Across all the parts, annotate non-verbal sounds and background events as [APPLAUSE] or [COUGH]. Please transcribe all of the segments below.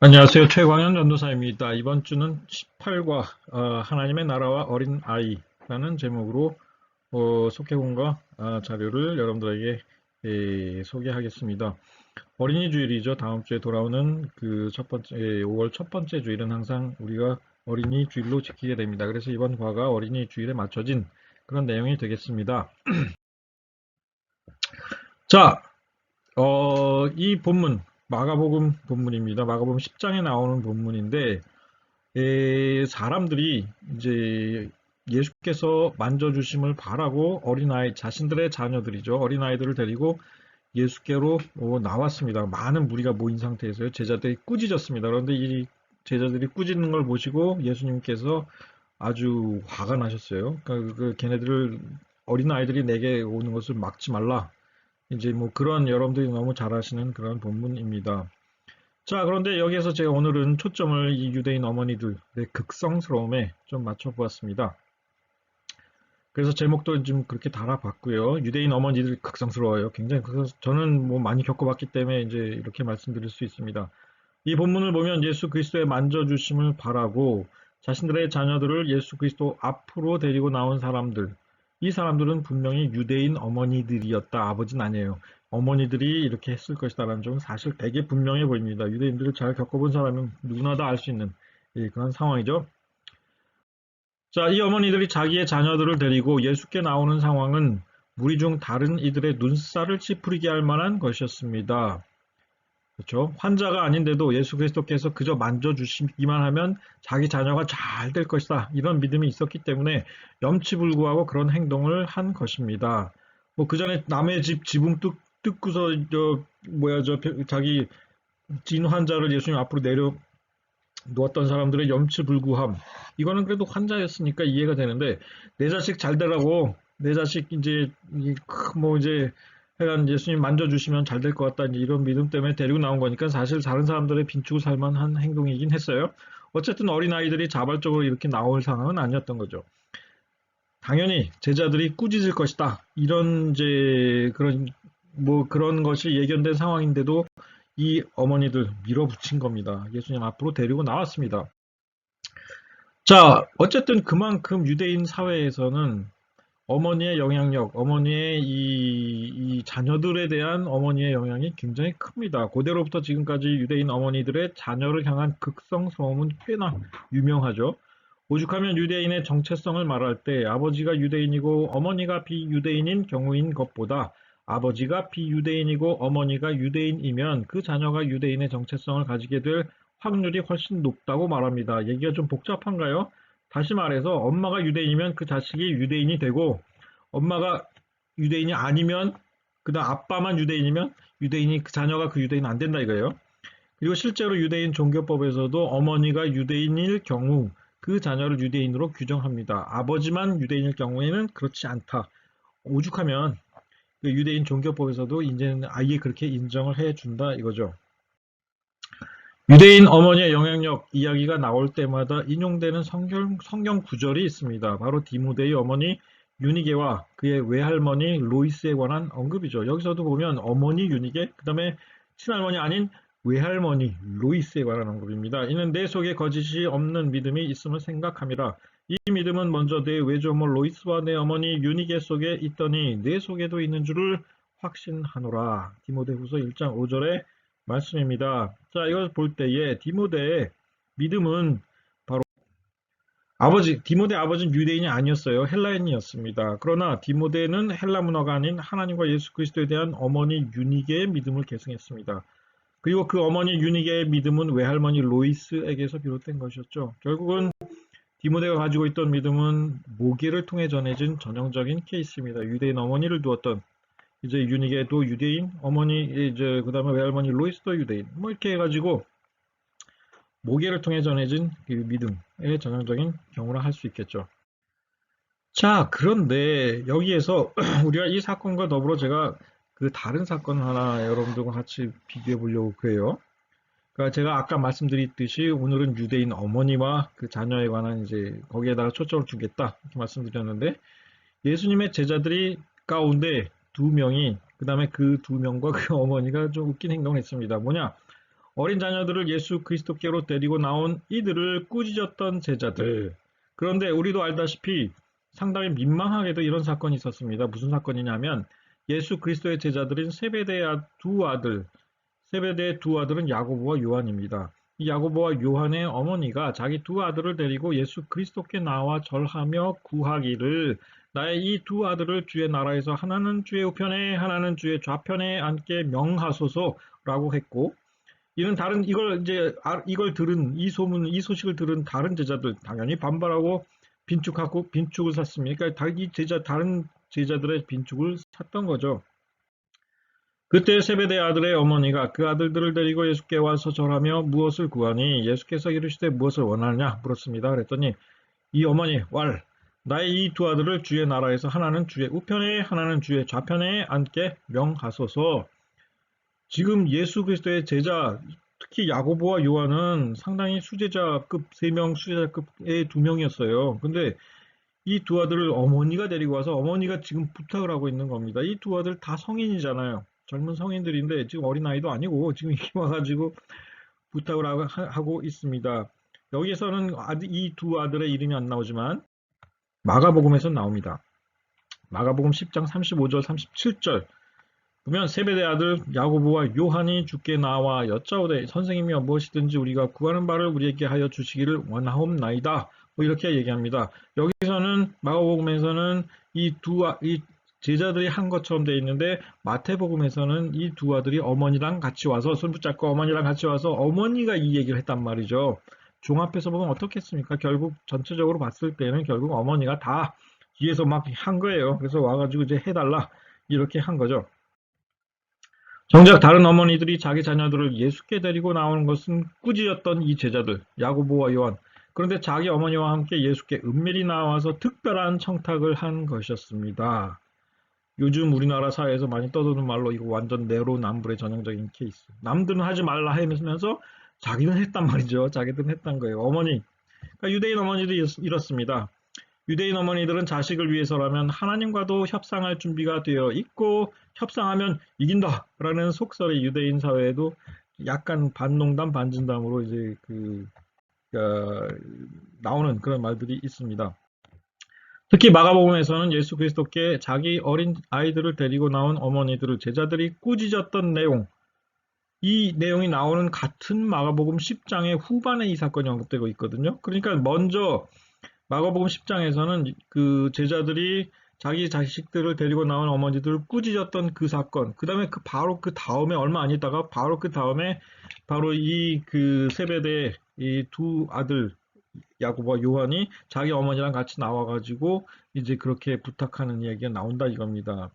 안녕하세요. 최광현 전도사입니다. 이번 주는 18과 어, 하나님의 나라와 어린 아이라는 제목으로 어, 속해본과 아, 자료를 여러분들에게 예, 소개하겠습니다. 어린이 주일이죠. 다음 주에 돌아오는 그 첫 번째 5월 첫 번째 주일은 항상 우리가 어린이 주일로 지키게 됩니다. 그래서 이번 과가 어린이 주일에 맞춰진 그런 내용이 되겠습니다. [CLEARS THROAT] 자, 어, 이 본문 마가복음 본문입니다. 마가복음 10장에 나오는 본문인데 에, 사람들이 이제 예수께서 만져주심을 바라고 어린아이 자신들의 자녀들이죠. 어린아이들을 데리고 예수께로 어, 나왔습니다. 많은 무리가 모인 상태에서요. 제자들이 꾸짖었습니다. 그런데 이 제자들이 꾸짖는 걸 보시고 예수님께서 아주 화가 나셨어요. 그러니까 그 걔네들을 어린 아이들이 내게 오는 것을 막지 말라. 이제 뭐 그런 여러분들이 너무 잘 아시는 그런 본문입니다. 자, 그런데 여기에서 제가 오늘은 초점을 이 유대인 어머니들의 극성스러움에 좀 맞춰보았습니다. 그래서 제목도 좀 그렇게 달아봤고요. 유대인 어머니들 극성스러워요. 굉장히 극성, 저는 뭐 많이 겪어봤기 때문에 이제 이렇게 말씀드릴 수 있습니다. 이 본문을 보면 예수 그리스도의 만져주심을 바라고 자신들의 자녀들을 예수 그리스도 앞으로 데리고 나온 사람들, 이 사람들은 분명히 유대인 어머니들이었다. 아버지는 아니에요. 어머니들이 이렇게 했을 것이다라는 점은 사실 되게 분명해 보입니다. 유대인들을 잘 겪어본 사람은 누구나 다 알 수 있는 예, 그런 상황이죠. 자, 이 어머니들이 자기의 자녀들을 데리고 예수께 나오는 상황은 무리 중 다른 이들의 눈살을 찌푸리게 할 만한 것이었습니다. 그렇죠? 환자가 아닌데도 예수 그리스도께서 그저 만져주시기만 하면 자기 자녀가 잘 될 것이다. 이런 믿음이 있었기 때문에 염치불구하고 그런 행동을 한 것입니다. 뭐 그 전에 남의 집 지붕 뜯, 뜯고서 저 뭐야 저 자기 진 환자를 예수님 앞으로 내려 놓았던 사람들의 염치불구함 이거는 그래도 환자였으니까 이해가 되는데 내 자식 잘 되라고 내 자식 이제 뭐 이제 하여간 예수님 만져주시면 잘 될 것 같다 이런 믿음 때문에 데리고 나온 거니까 사실 다른 사람들의 빈축을 살만한 행동이긴 했어요. 어쨌든 어린아이들이 자발적으로 이렇게 나올 상황은 아니었던 거죠. 당연히 제자들이 꾸짖을 것이다. 이런 이제 그런 뭐 그런 것이 예견된 상황인데도 이 어머니들 밀어붙인 겁니다. 예수님 앞으로 데리고 나왔습니다. 자, 어쨌든 그만큼 유대인 사회에서는 어머니의 영향력, 어머니의 이, 이, 자녀들에 대한 어머니의 영향이 굉장히 큽니다. 고대로부터 지금까지 유대인 어머니들의 자녀를 향한 극성스러움은 꽤나 유명하죠. 오죽하면 유대인의 정체성을 말할 때 아버지가 유대인이고 어머니가 비유대인인 경우인 것보다 아버지가 비유대인이고 어머니가 유대인이면 그 자녀가 유대인의 정체성을 가지게 될 확률이 훨씬 높다고 말합니다. 얘기가 좀 복잡한가요? 다시 말해서 엄마가 유대인이면 그 자식이 유대인이 되고 엄마가 유대인이 아니면 그다음 아빠만 유대인이면 유대인이 그 자녀가 그 유대인 안 된다 이거예요. 그리고 실제로 유대인 종교법에서도 어머니가 유대인일 경우 그 자녀를 유대인으로 규정합니다. 아버지만 유대인일 경우에는 그렇지 않다. 오죽하면 그 유대인 종교법에서도 이제는 아예 그렇게 인정을 해준다 이거죠. 유대인 어머니의 영향력 이야기가 나올 때마다 인용되는 성경, 성경 구절이 있습니다. 바로 디모데의 어머니 유니게와 그의 외할머니 로이스에 관한 언급이죠. 여기서도 보면 어머니 유니게, 그 다음에 친할머니 아닌 외할머니 로이스에 관한 언급입니다. 이는 내 속에 거짓이 없는 믿음이 있음을 생각함이라. 이 믿음은 먼저 내 외조모 로이스와 내 어머니 유니게 속에 있더니 내 속에도 있는 줄을 확신하노라. 디모데후서 1장 5절에 말씀입니다. 자, 이걸 볼 때에 디모데의 믿음은 바로 아버지, 디모데 아버지는 유대인이 아니었어요. 헬라인이었습니다. 그러나 디모데는 헬라 문화가 아닌 하나님과 예수 그리스도에 대한 어머니 유니게의 믿음을 계승했습니다. 그리고 그 어머니 유니게의 믿음은 외할머니 로이스에게서 비롯된 것이었죠. 결국은 디모데가 가지고 있던 믿음은 모계를 통해 전해진 전형적인 케이스입니다. 유대인 어머니를 두었던 이제 유니게도 유대인, 어머니 이제 그다음에 외할머니 로이스도 유대인. 뭐 이렇게 해가지고 모계를 통해 전해진 그 믿음의 전형적인 경우라 할 수 있겠죠. 자, 그런데 여기에서 [CLEARS THROAT] 우리가 이 사건과 더불어 제가 그 다른 사건 하나 여러분들과 같이 비교해 보려고 그래요. 그러니까 제가 아까 말씀드렸듯이 오늘은 유대인 어머니와 그 자녀에 관한 이제 거기에다가 초점을 주겠다 이렇게 말씀드렸는데 예수님의 제자들이 가운데 두 명이 그 다음에 그 두 명과 그 [LAUGHS] 어머니가 좀 웃긴 행동을 했습니다. 뭐냐? 어린 자녀들을 예수 그리스도께로 데리고 나온 이들을 꾸짖었던 제자들. 그런데 우리도 알다시피 상당히 민망하게도 이런 사건이 있었습니다. 무슨 사건이냐면 예수 그리스도의 제자들인 세베대의 두 아들, 세베대의 두 아들은 야고보와 요한입니다. 이 야고보와 요한의 어머니가 자기 두 아들을 데리고 예수 그리스도께 나와 절하며 구하기를 나의 이 두 아들을 주의 나라에서 하나는 주의 우편에 하나는 주의 좌편에 앉게 명하소서라고 했고 이는 다른 이걸 이제 아, 이걸 들은 이 소문 이 소식을 들은 다른 제자들 당연히 반발하고 빈축하고 빈축을 샀습니다. 그러니까 이 제자 다른 제자들의 빈축을 샀던 거죠. 그때 세베대 아들의 어머니가 그 아들들을 데리고 예수께 와서 절하며 무엇을 구하니 예수께서 이르시되 무엇을 원하느냐 물었습니다. 그랬더니 이 어머니 왈 나의 이 두 아들을 주의 나라에서 하나는 주의 우편에 하나는 주의 좌편에 앉게 명하소서. 지금 예수 그리스도의 제자 특히 야고보와 요한은 상당히 수제자급 3명 수제자급의 2명이었어요. 근데 이 두 아들을 어머니가 데리고 와서 어머니가 지금 부탁을 하고 있는 겁니다. 이 두 아들 다 성인이잖아요. 젊은 성인들인데 지금 어린아이도 아니고 지금 [LAUGHS] 와가지고 부탁을 하고 있습니다. 여기에서는 이 두 아들의 이름이 안 나오지만 마가복음에서 나옵니다. 마가복음 10장 35절 37절 보면 세베대 아들 야고보와 요한이 주께 나와 여짜오되 선생님이여 무엇이든지 우리가 구하는 바를 우리에게 하여 주시기를 원하옵나이다. 뭐 이렇게 얘기합니다. 여기서는 마가복음에서는 이 두 이 제자들이 한 것처럼 되어 있는데 마태복음에서는 이 두 아들이 어머니랑 같이 와서 손 붙잡고 어머니랑 같이 와서 어머니가 이 얘기를 했단 말이죠. 종합해서 보면 어떻겠습니까? 결국 전체적으로 봤을 때는 결국 어머니가 다 뒤에서 막 한 거예요. 그래서 와가지고 이제 해달라 이렇게 한 거죠. 정작 다른 어머니들이 자기 자녀들을 예수께 데리고 나오는 것은 꾸짖었던 이 제자들 야고보와 요한 그런데 자기 어머니와 함께 예수께 은밀히 나와서 특별한 청탁을 한 것이었습니다. 요즘 우리나라 사회에서 많이 떠도는 말로 이거 완전 내로남불의 전형적인 케이스. 남들은 하지 말라 하면서 자기는 했단 말이죠. 자기들은 했단 거예요. 어머니. 그러니까 유대인 어머니도 이렇습니다. 유대인 어머니들은 자식을 위해서라면 하나님과도 협상할 준비가 되어 있고 협상하면 이긴다라는 속설이 유대인 사회에도 약간 반농담 반진담으로 이제 그 어, 나오는 그런 말들이 있습니다. 특히 마가복음에서는 예수 그리스도께 자기 어린 아이들을 데리고 나온 어머니들을 제자들이 꾸짖었던 내용, 이 내용이 나오는 같은 마가복음 10장의 후반에 이 사건이 언급되고 있거든요. 그러니까 먼저 마가복음 10장에서는 그 제자들이 자기 자식들을 데리고 나온 어머니들을 꾸짖었던 그 사건, 그 다음에 그 바로 그 다음에 얼마 안 있다가 바로 그 다음에 바로 이 그 세배대 이 두 아들 야고보와 요한이 자기 어머니랑 같이 나와가지고 이제 그렇게 부탁하는 이야기가 나온다 이겁니다.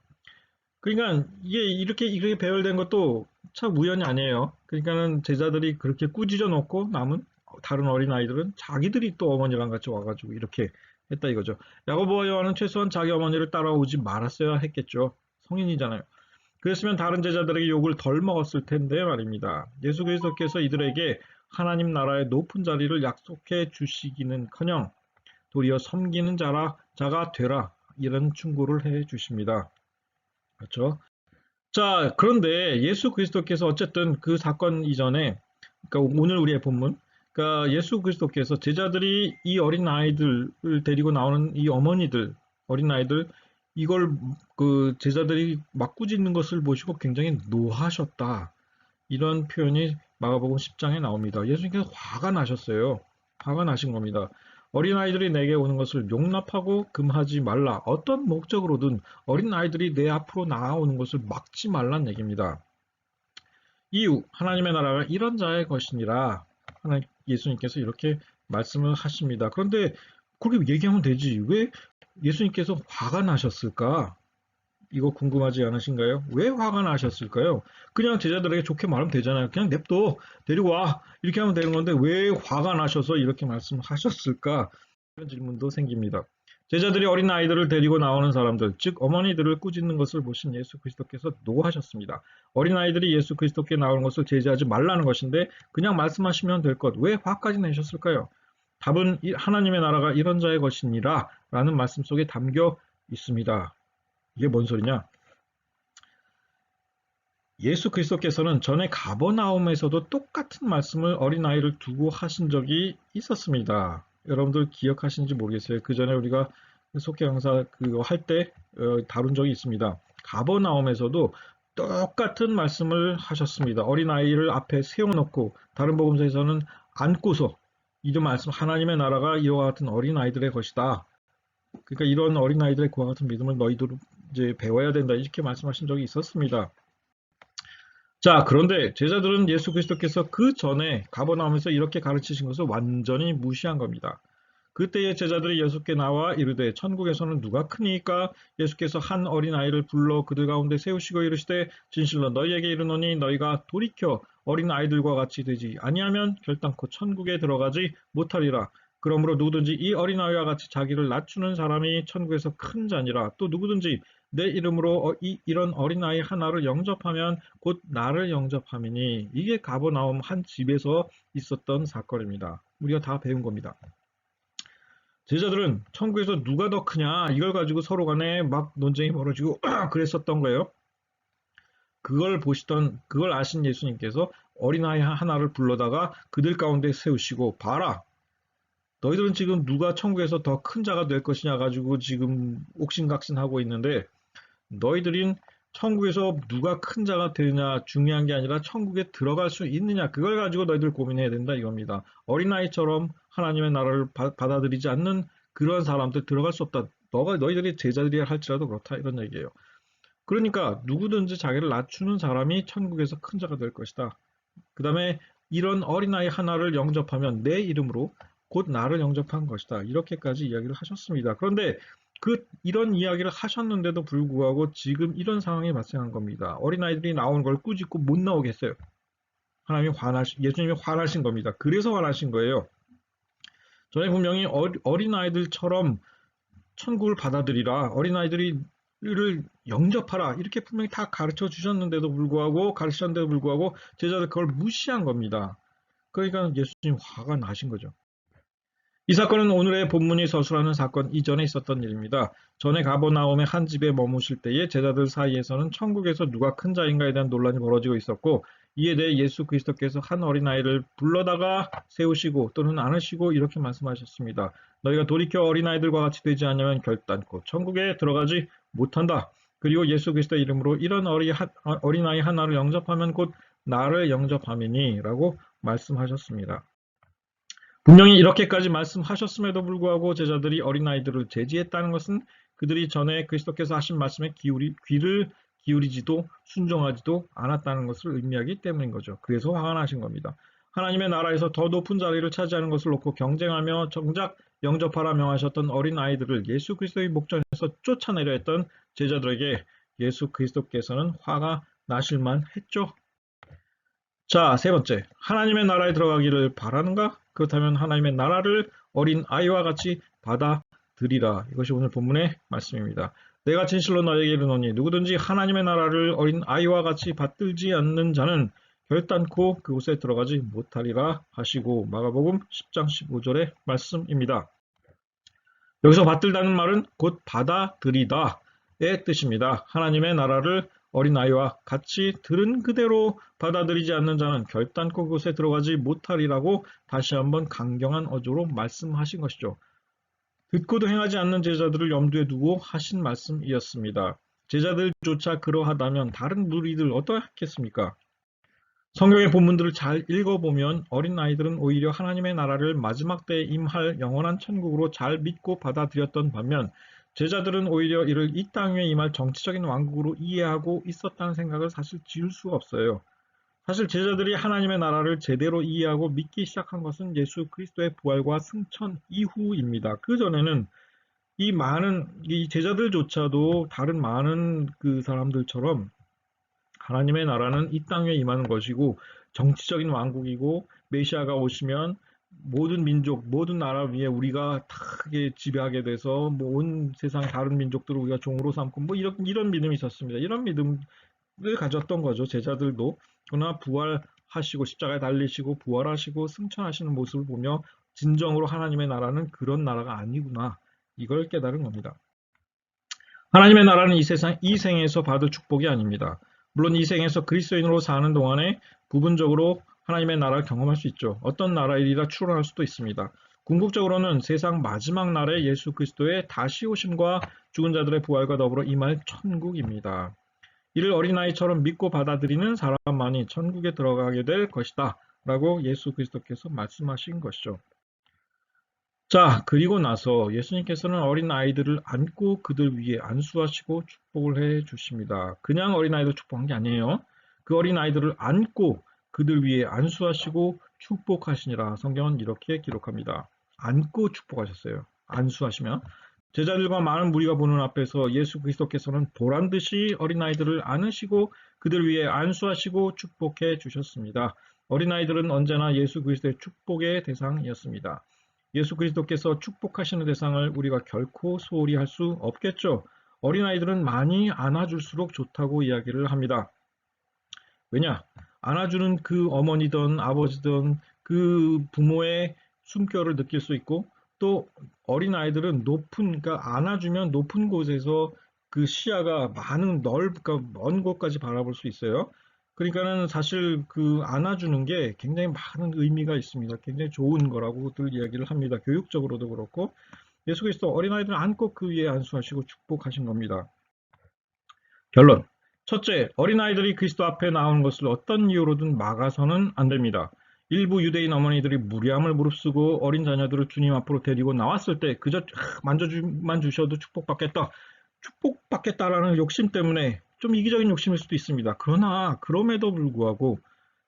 그러니까 이게 이렇게 이렇게 배열된 것도 참 우연이 아니에요. 그러니까는 제자들이 그렇게 꾸짖어 놓고 남은 다른 어린 아이들은 자기들이 또 어머니랑 같이 와가지고 이렇게 했다 이거죠. 야고보와 요한은 최소한 자기 어머니를 따라오지 말았어야 했겠죠. 성인이잖아요. 그랬으면 다른 제자들에게 욕을 덜 먹었을 텐데 말입니다. 예수 그리스도께서 이들에게 하나님 나라의 높은 자리를 약속해 주시기는커녕 도리어 섬기는 자라 자가 되라 이런 충고를 해 주십니다. 그렇죠? 자, 그런데 예수 그리스도께서 어쨌든 그 사건 이전에 그러니까 오늘 우리의 본문 그러니까 예수 그리스도께서 제자들이 이 어린 아이들을 데리고 나오는 이 어머니들, 어린 아이들 이걸 그 제자들이 막 꾸짖는 것을 보시고 굉장히 노하셨다. 이런 표현이 마가복음 10장에 나옵니다. 예수님께서 화가 나셨어요. 화가 나신 겁니다. 어린아이들이 내게 오는 것을 용납하고 금하지 말라. 어떤 목적으로든 어린아이들이 내 앞으로 나아오는 것을 막지 말란 얘기입니다. 이유, 하나님의 나라가 이런 자의 것이니라. 하나님, 예수님께서 이렇게 말씀을 하십니다. 그런데 그렇게 얘기하면 되지. 왜 예수님께서 화가 나셨을까? 이거 궁금하지 않으신가요? 왜 화가 나셨을까요? 그냥 제자들에게 좋게 말하면 되잖아요. 그냥 냅둬, 데리고 와. 이렇게 하면 되는 건데 왜 화가 나셔서 이렇게 말씀하셨을까? 이런 질문도 생깁니다. 제자들이 어린 아이들을 데리고 나오는 사람들, 즉 어머니들을 꾸짖는 것을 보신 예수 그리스도께서 노하셨습니다. 어린 아이들이 예수 그리스도께 나오는 것을 제지하지 말라는 것인데 그냥 말씀하시면 될 것. 왜 화까지 내셨을까요? 답은 하나님의 나라가 이런 자의 것이니라 라는 말씀 속에 담겨 있습니다. 이게 뭔 소리냐? 예수 그리스도께서는 전에 가버나움에서도 똑같은 말씀을 어린아이를 두고 하신 적이 있었습니다. 여러분들 기억하시는지 모르겠어요. 그 전에 우리가 속해 강사 그거 할 때 다룬 적이 있습니다. 가버나움에서도 똑같은 말씀을 하셨습니다. 어린아이를 앞에 세워놓고 다른 복음서에서는 안고서 이런 말씀 하나님의 나라가 이와 같은 어린아이들의 것이다. 그러니까 이런 어린아이들의 그와 같은 믿음을 너희들 이제 배워야 된다. 이렇게 말씀하신 적이 있었습니다. 자, 그런데 제자들은 예수 그리스도께서 그 전에 가버나움에서 이렇게 가르치신 것을 완전히 무시한 겁니다. 그때의 제자들이 예수께 나와 이르되 천국에서는 누가 크니까 예수께서 한 어린아이를 불러 그들 가운데 세우시고 이르시되 진실로 너희에게 이르노니 너희가 돌이켜 어린아이들과 같이 되지 아니하면 결단코 천국에 들어가지 못하리라. 그러므로 누구든지 이 어린아이와 같이 자기를 낮추는 사람이 천국에서 큰 자니라. 또 누구든지 내 이름으로 어, 이, 이런 어린아이 하나를 영접하면 곧 나를 영접함이니 이게 가버나움 한 집에서 있었던 사건입니다. 우리가 다 배운 겁니다. 제자들은 천국에서 누가 더 크냐 이걸 가지고 서로 간에 막 논쟁이 벌어지고 [CLEARS THROAT] 그랬었던 거예요. 그걸 보시던 그걸 아신 예수님께서 어린아이 하나를 불러다가 그들 가운데 세우시고 봐라 너희들은 지금 누가 천국에서 더 큰 자가 될 것이냐 가지고 지금 옥신각신하고 있는데 너희들인 천국에서 누가 큰 자가 되느냐 중요한 게 아니라 천국에 들어갈 수 있느냐 그걸 가지고 너희들 고민해야 된다 이겁니다. 어린아이처럼 하나님의 나라를 바, 받아들이지 않는 그런 사람들 들어갈 수 없다. 너가 너희들이 제자들이야 할지라도 그렇다 이런 얘기예요. 그러니까 누구든지 자기를 낮추는 사람이 천국에서 큰 자가 될 것이다. 그 다음에 이런 어린아이 하나를 영접하면 내 이름으로 곧 나를 영접한 것이다. 이렇게까지 이야기를 하셨습니다. 그런데 그 이런 이야기를 하셨는데도 불구하고 지금 이런 상황이 발생한 겁니다. 어린아이들이 나오는 걸 꾸짖고 못 나오겠어요. 하나님이 화나시, 예수님이 화나신 겁니다. 그래서 화나신 거예요. 전에 분명히 어린아이들처럼 천국을 받아들이라 어린아이들이 를 영접하라 이렇게 분명히 다 가르쳐 주셨는데도 불구하고 가르쳤는데도 불구하고 제자들 그걸 무시한 겁니다. 그러니까 예수님 화가 나신 거죠. 이 사건은 오늘의 본문이 서술하는 사건 이전에 있었던 일입니다. 전에 가버나움의 한 집에 머무실 때에 제자들 사이에서는 천국에서 누가 큰 자인가에 대한 논란이 벌어지고 있었고 이에 대해 예수 그리스도께서 한 어린아이를 불러다가 세우시고 또는 안으시고 이렇게 말씀하셨습니다. 너희가 돌이켜 어린아이들과 같이 되지 않으면 결단코 천국에 들어가지 못한다. 그리고 예수 그리스도 이름으로 이런 어린아이 하나를 영접하면 곧 나를 영접함이니 라고 말씀하셨습니다. 분명히 이렇게까지 말씀하셨음에도 불구하고 제자들이 어린아이들을 제지했다는 것은 그들이 전에 그리스도께서 하신 말씀에 기울이, 귀를 기울이지도 순종하지도 않았다는 것을 의미하기 때문인 거죠. 그래서 화가 나신 겁니다. 하나님의 나라에서 더 높은 자리를 차지하는 것을 놓고 경쟁하며 정작 영접하라 명하셨던 어린 아이들을 예수 그리스도의 목전에서 쫓아내려 했던 제자들에게 예수 그리스도께서는 화가 나실만 했죠. 자, 세 번째. 하나님의 나라에 들어가기를 바라는가? 그렇다면 하나님의 나라를 어린 아이와 같이 받아들이라. 이것이 오늘 본문의 말씀입니다. 내가 진실로 너에게 이르노니 누구든지 하나님의 나라를 어린 아이와 같이 받들지 않는 자는 결단코 그곳에 들어가지 못하리라 하시고 마가복음 10장 15절의 말씀입니다. 여기서 받들다는 말은 곧 받아들이다의 뜻입니다. 하나님의 나라를 어린아이와 같이 들은 그대로 받아들이지 않는 자는 결단코 그곳에 들어가지 못하리라고 다시 한번 강경한 어조로 말씀하신 것이죠. 듣고도 행하지 않는 제자들을 염두에 두고 하신 말씀이었습니다. 제자들조차 그러하다면 다른 무리들 어떠했겠습니까? 성경의 본문들을 잘 읽어보면 어린 아이들은 오히려 하나님의 나라를 마지막 때에 임할 영원한 천국으로 잘 믿고 받아들였던 반면 제자들은 오히려 이를 이 땅에 임할 정치적인 왕국으로 이해하고 있었다는 생각을 사실 지울 수가 없어요. 사실 제자들이 하나님의 나라를 제대로 이해하고 믿기 시작한 것은 예수 그리스도의 부활과 승천 이후입니다. 그 전에는 이 많은 이 제자들조차도 다른 많은 그 사람들처럼 하나님의 나라는 이 땅에 임하는 것이고 정치적인 왕국이고 메시아가 오시면 모든 민족, 모든 나라 위에 우리가 다 지배하게 돼서 뭐 온 세상 다른 민족들을 우리가 종으로 삼고 뭐 이런 이런 믿음이 있었습니다. 이런 믿음을 가졌던 거죠. 제자들도 그러나 부활하시고 십자가에 달리시고 부활하시고 승천하시는 모습을 보며 진정으로 하나님의 나라는 그런 나라가 아니구나 이걸 깨달은 겁니다. 하나님의 나라는 이 세상 이 생에서 받을 축복이 아닙니다. 물론 이 생에서 그리스도인으로 사는 동안에 부분적으로 하나님의 나라를 경험할 수 있죠. 어떤 나라일이라 추론할 수도 있습니다. 궁극적으로는 세상 마지막 날에 예수 그리스도의 다시 오심과 죽은 자들의 부활과 더불어 임할 천국입니다. 이를 어린아이처럼 믿고 받아들이는 사람만이 천국에 들어가게 될 것이다. 라고 예수 그리스도께서 말씀하신 것이죠. 자, 그리고 나서 예수님께서는 어린 아이들을 안고 그들 위에 안수하시고 축복을 해 주십니다. 그냥 어린 아이들 축복한 게 아니에요. 그 어린 아이들을 안고 그들 위에 안수하시고 축복하시니라 성경은 이렇게 기록합니다. 안고 축복하셨어요. 안수하시면 제자들과 많은 무리가 보는 앞에서 예수 그리스도께서는 보란 듯이 어린아이들을 안으시고 그들 위에 안수하시고 축복해 주셨습니다. 어린아이들은 언제나 예수 그리스도의 축복의 대상이었습니다. 예수 그리스도께서 축복하시는 대상을 우리가 결코 소홀히 할 수 없겠죠. 어린아이들은 많이 안아줄수록 좋다고 이야기를 합니다. 왜냐? 안아주는 그 어머니든 아버지든 그 부모의 숨결을 느낄 수 있고 또 어린 아이들은 높은 그러니까 안아주면 높은 곳에서 그 시야가 많은 넓, 그러니까 먼 곳까지 바라볼 수 있어요. 그러니까는 사실 그 안아주는 게 굉장히 많은 의미가 있습니다. 굉장히 좋은 거라고들 이야기를 합니다. 교육적으로도 그렇고 예수 그리스도 어린아이들 안고 그 위에 안수하시고 축복하신 겁니다. 결론. 첫째, 어린아이들이 그리스도 앞에 나오는 것을 어떤 이유로든 막아서는 안 됩니다. 일부 유대인 어머니들이 무리함을 무릅쓰고 어린 자녀들을 주님 앞으로 데리고 나왔을 때 그저 만져주만 주셔도 축복받겠다. 축복받겠다라는 욕심 때문에 좀 이기적인 욕심일 수도 있습니다. 그러나 그럼에도 불구하고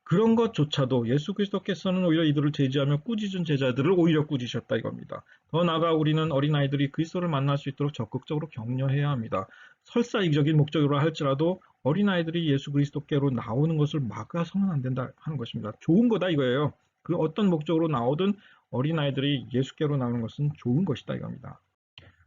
그런 것조차도 예수 그리스도께서는 오히려 이들을 제지하며 꾸짖은 제자들을 오히려 꾸짖으셨다 이겁니다. 더 나아가 우리는 어린아이들이 그리스도를 만날 수 있도록 적극적으로 격려해야 합니다. 설사 이기적인 목적으로 할지라도 어린아이들이 예수 그리스도께로 나오는 것을 막아서는 안 된다 하는 것입니다. 좋은 거다 이거예요. 그 어떤 목적으로 나오든 어린아이들이 예수께로 나오는 것은 좋은 것이다 이겁니다.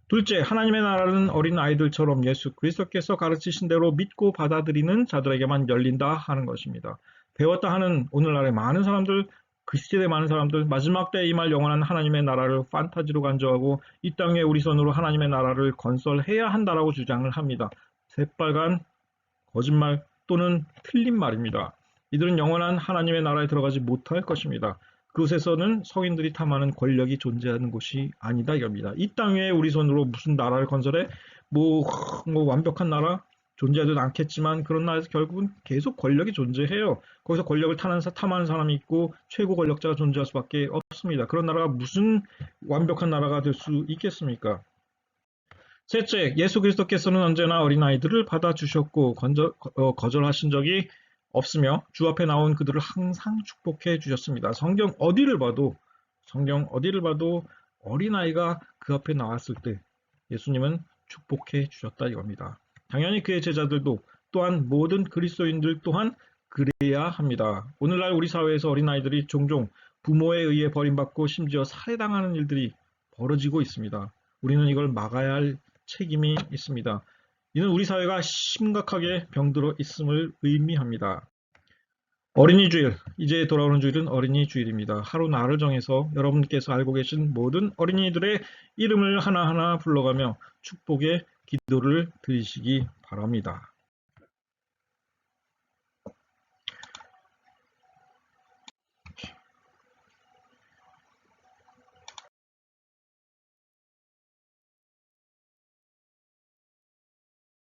둘째, 하나님의 나라는 어린아이들처럼 예수 그리스도께서 가르치신 대로 믿고 받아들이는 자들에게만 열린다 하는 것입니다. 배웠다 하는 오늘날의 많은 사람들, 그 시대의 많은 사람들, 마지막 때에 임할 영원한 하나님의 나라를 판타지로 간주하고 이 땅에 우리 손으로 하나님의 나라를 건설해야 한다라고 주장을 합니다. 새빨간 거짓말 또는 틀린 말입니다. 이들은 영원한 하나님의 나라에 들어가지 못할 것입니다. 그곳에서는 성인들이 탐하는 권력이 존재하는 곳이 아니다 이겁니다. 이 땅에 우리 손으로 무슨 나라를 건설해? 뭐, 뭐 완벽한 나라? 존재하지도 않겠지만 그런 나라에서 결국은 계속 권력이 존재해요. 거기서 권력을 타는, 탐하는 사람이 있고 최고 권력자가 존재할 수밖에 없습니다. 그런 나라가 무슨 완벽한 나라가 될 수 있겠습니까? 셋째, 예수 그리스도께서는 언제나 어린아이들을 받아주셨고 건절, 어, 거절하신 적이 없으며 주 앞에 나온 그들을 항상 축복해 주셨습니다. 성경 어디를 봐도 성경 어디를 봐도 어린아이가 그 앞에 나왔을 때 예수님은 축복해 주셨다 이겁니다. 당연히 그의 제자들도 또한 모든 그리스도인들 또한 그래야 합니다. 오늘날 우리 사회에서 어린아이들이 종종 부모에 의해 버림받고 심지어 살해당하는 일들이 벌어지고 있습니다. 우리는 이걸 막아야 할 책임이 있습니다. 이는 우리 사회가 심각하게 병들어 있음을 의미합니다. 어린이 주일, 이제 돌아오는 주일은 어린이 주일입니다. 하루 날을 정해서 여러분께서 알고 계신 모든 어린이들의 이름을 하나하나 불러가며 축복의 기도를 드리시기 바랍니다.